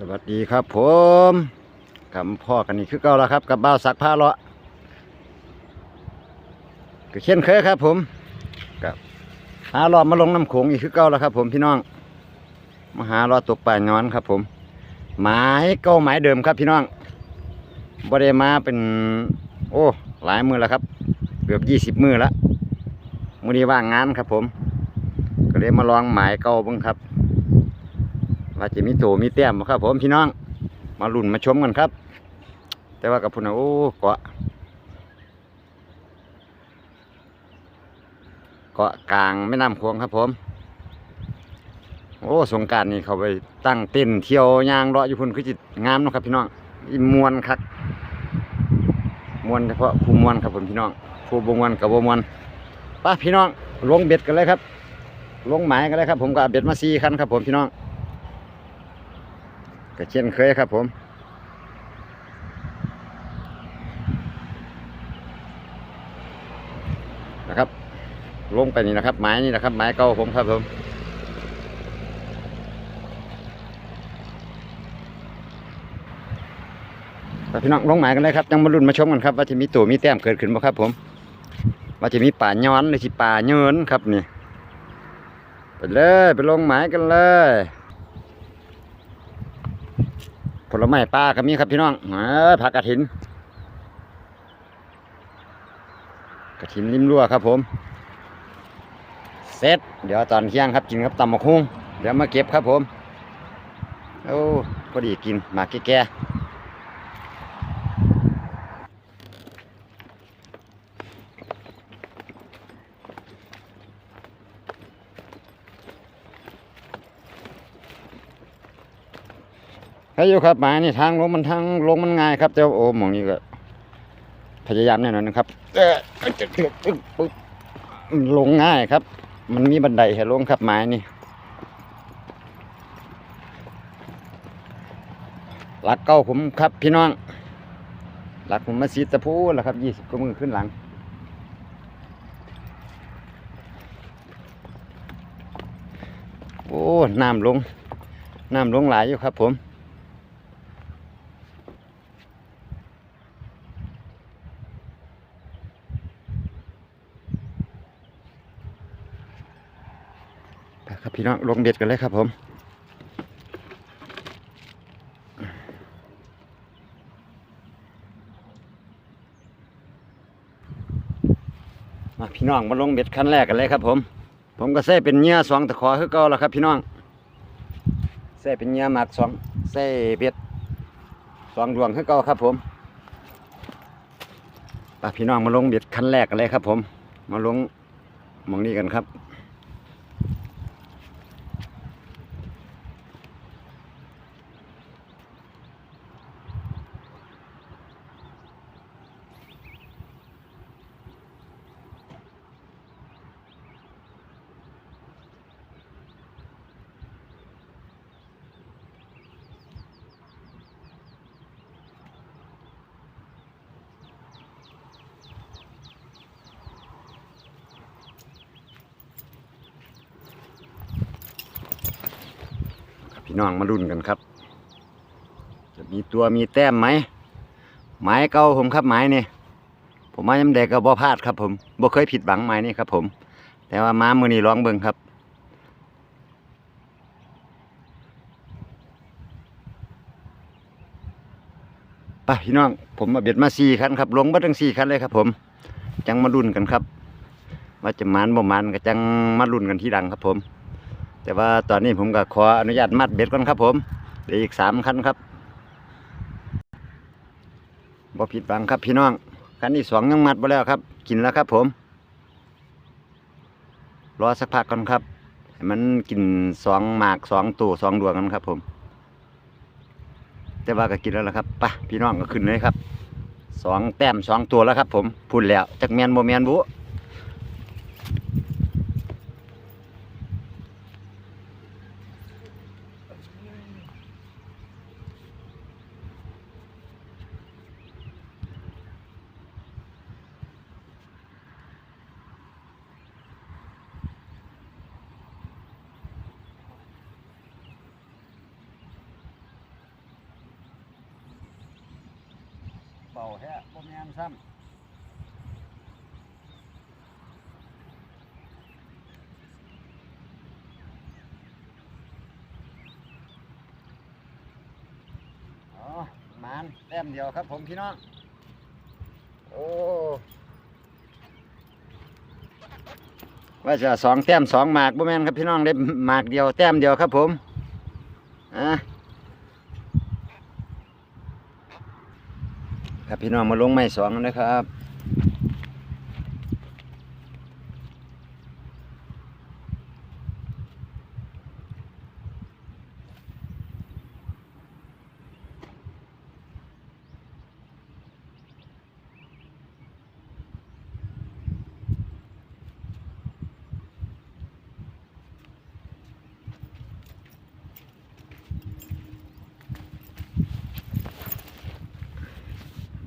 สวัสดีครับผมกับพ่อกันนี่คือเก่าแล้วครับ กับบ่าวสักผ้าเลาะก็เช่นเคยครับ ผมกับหาลาะมาลงน้ำโขงอีกคือเก่าแล้วครับ ผมพี่น้องมาหาลาะตกป่าย้อนครับ ผม หมายเก้าหมายเดิมครับพี่น้องบ่ได้มาเป็น โอ้ หลายมือแล้วครับ เกือบยี่สิบมือแล้วมือนี้ว่างงานครับ ผม ก็เลยมาลองหมายเก้าบ้างครับ ว่าจะมีโตมีแต้มบ่ครับ ผมพี่น้อง มาลุ่นมาชมกันครับ แต่ว่ากับพุ่นนะโอ้เกาะเกาะกลางแม่น้ำโขงครับ ผม โอ้สงการนี่เขาไปตั้งเต้นเที่ยวยางเลาะอยู่พุ่นคือจิตงามเนาะครับ พี่น้องอีมวนคักมวนเฉพาะผู้มวนครับผมพี่น้องผู้บ่มวนกับบ่มวนป้าพี่น้องลงเบ็ดกันเลยครับลงหมายกันเลยครับ ผมก็เอาเบ็ดมาซีคันครับผมพี่น้อง ก็เช่นเคยครับผม นะครับลงไปนี่นะครับ ไม้นี่นะครับ ไม้เก่าผมครับผมพี่น้องลงหมายกันเลยครับยังมาลุ้นมาชมกันครับ ว่าจะมีตัวมีแต้มเกิดขึ้นบ่ครับ ผม ว่าจะมีป่าย้อนหรือสิป่าเยินครับนี่ไปเลยไปลงหมายกันเลย ผลไม้ปลาก็มีครับพี่น้องเอ้ยผักกระถิน กระถินริมรั่วครับผม เสร็จ เดี๋ยวตอนเที่ยงครับกินครับตำมะคุ้งเดี๋ยวมาเก็บครับผม โอ้พอดีกินมาแก่ๆ ให้อยู่ครับหมานี่ทางลงมันทางลงมันง่ายครับแต่ว่าโอ้หมองนี้ก็พยายามแน่นอนนะครับเอ้ยจะตึ๊บตึ๊บปึ๊บลงง่ายครับ มันมีบันไดให้ลงครับไม้นี่หลักเก้าผมครับ พี่น้อง หลักผมมาสีตะพูแล้วครับยี่สิบกว่ามือขึ้นหลัง โอ้น้ำลงน้ำลงหลายอยู่ครับผม ครับพี่น้องลงเบ็ดกันเลยครับผมมาพี่น้องมาลงเบ็ดขั้นแรกกันเลยครับผม ผมก็ใส่เป็นเหยื่อสองตะขอคือเก่าแล้วครับ พี่น้องใส่เป็นเหยื่อหมักสองใส่เบ็ดสองดวงคือเก่าครับผมไปพี่น้องมาลงเบ็ดขั้นแรกกันเลยครับ ผม มาลงมองนี้กันครับ น้องมาลุ้นกันครับ จะมีตัวมีแต้มไหมไม้เก่าผมครับไม้นี่ผมมายำแดกก็บ่พลาดครับ ผมบ่เคยผิดหวังไม้นี่ครับ ผม แต่ว่าม้ามือนี้ร้องเบิ่งครับไปพี่น้องผมมาเบ็ดมาสี่คันครับลงมาทั้งสี่คันเลยครับ ผม จังมาลุ้นกันครับ ว่าจะมันบ่มันก็จังมาลุ้นกันที่ดังครับผม แต่ว่าตอนนี้ผมก็ขออนุญาตมัดเบ็ดก่อนครับผมเดี๋ยวอีกสามคันครับบ่ผิดหวังครับพี่น้องคันที่สองยังมัดไปแล้วครับ กินแล้วครับผม รอสักพักก่อนครับให้มันกินสองหมากสองตัวสองดวงกันครับ ผม แต่ว่าก็กินแล้วละครับไปพี่น้องก็ขึ้นเลยครับสองแต้มสองตัวแล้วครับ ผมพูดแล้วจากแมนโมแมนบุ เบาแท้บ่แม่นซ้ำอ๋อมานแต้มเดียวครับผมพี่น้อง โอ้ว่าจะสองแต้มสองหมากบ่แม่นครับพี่น้องได้หมากเดียวแต้มเดียวครับผมอะ ครับพี่น้องมาลงไม้สองนะครับ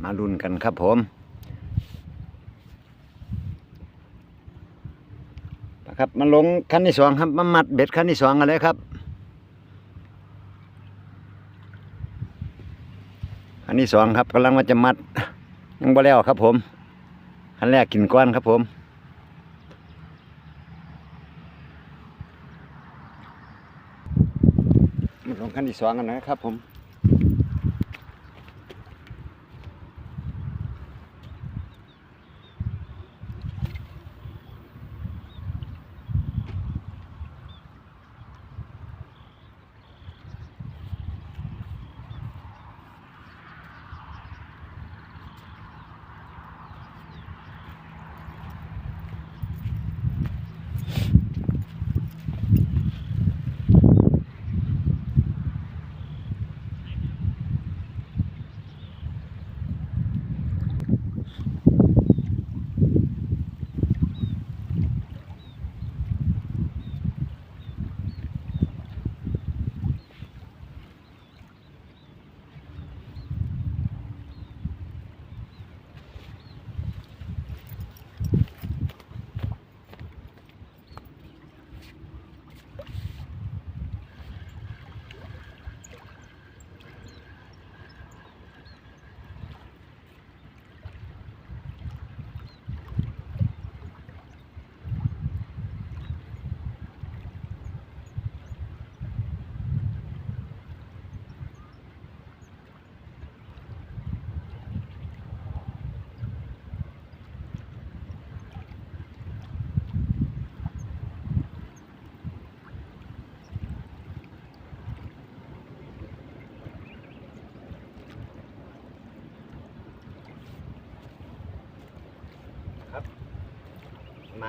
มาลุ้นกันครับผมนะครับมาลงคันที่สองครับมามัดเบ็ดคันที่สองกันเลยครับคันที่สองครับกำลังว่าจะมัดยังบ่แล้วครับผมคันแรกกินก้อนครับผมมาลงคันที่สองกันนะครับผม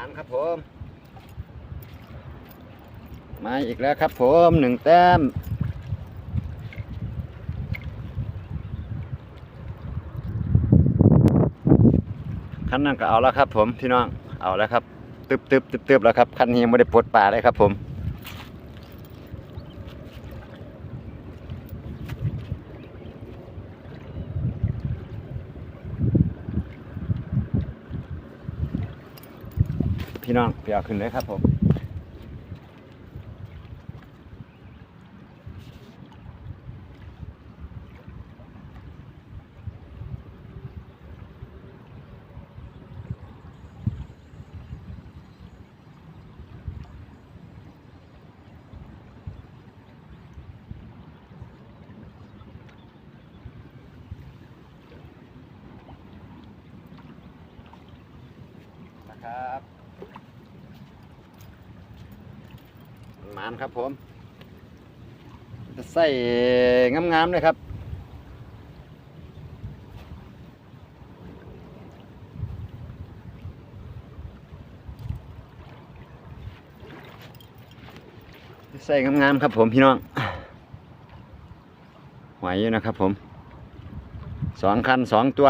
านครับผมมาอีกแล้วครับผมหนึ่งแต้มคันนั้นก็เอาแล้วครับผมพี่น้องเอาแล้วครับตึบตึบตึบตึบแล้วครับคันนี้ไม่ได้ปลดป่าเลยครับผม พี่น้องไปเอาขึ้นเลยครับผมครับ หมานครับผมจะใส่งามๆเลยครับใส่งามๆครับผมพี่น้องไหวอยู่นะครับผมสองคันสองตัว